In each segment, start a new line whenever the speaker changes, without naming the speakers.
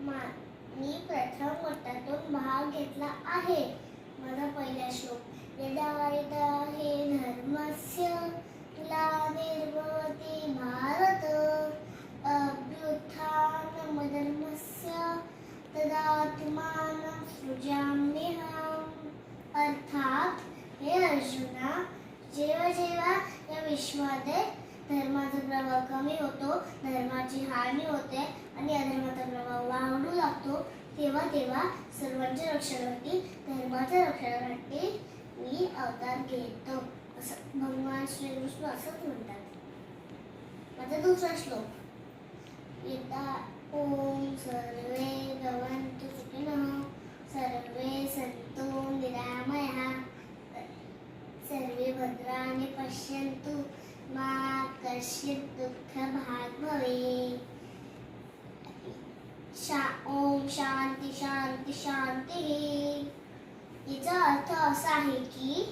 मा- मी प्रथम गटातून भाग घेतला आहे. माझा पहिला श्लोक यदा हे धर्मस्य निर्मती भारत. अभ्युत्थानमधर्मस्य तदात्मानं सृजाम्यहम्. अर्थात हे अर्जुना जेव्हा जेव्हा या विश्वामध्ये धर्माचा प्रभाव कमी होतो धर्माची हानी होते आणि अधर्माचा प्रभाव वाढू लागतो. तेव्हा तेव्हा सर्वांच्या रक्षणासाठी धर्माच्या रक्षणासाठी मी अवतार घेतो. असं भगवान श्रीकृष्ण असंच म्हणतात. माझा दुसरा श्लोक. येता ओम सर्वे भवन्तु सुखिनः सर्वे सन्तु निरामयः सर्वे भद्राणि पश्यन्तु। मा दुःख भाग भवे शा ओम शांती शांती शांती याचा अर्थ असा आहे की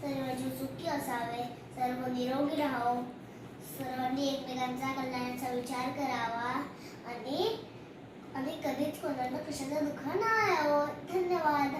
सर्व जीव सुखी असावे सर्व निरोगी राहो सर्वांनी एकमेकांचा कल्याणाचा विचार करावा आणि आणि कधीच कोणाला कशाचं दुःख नाही यावं धन्यवाद.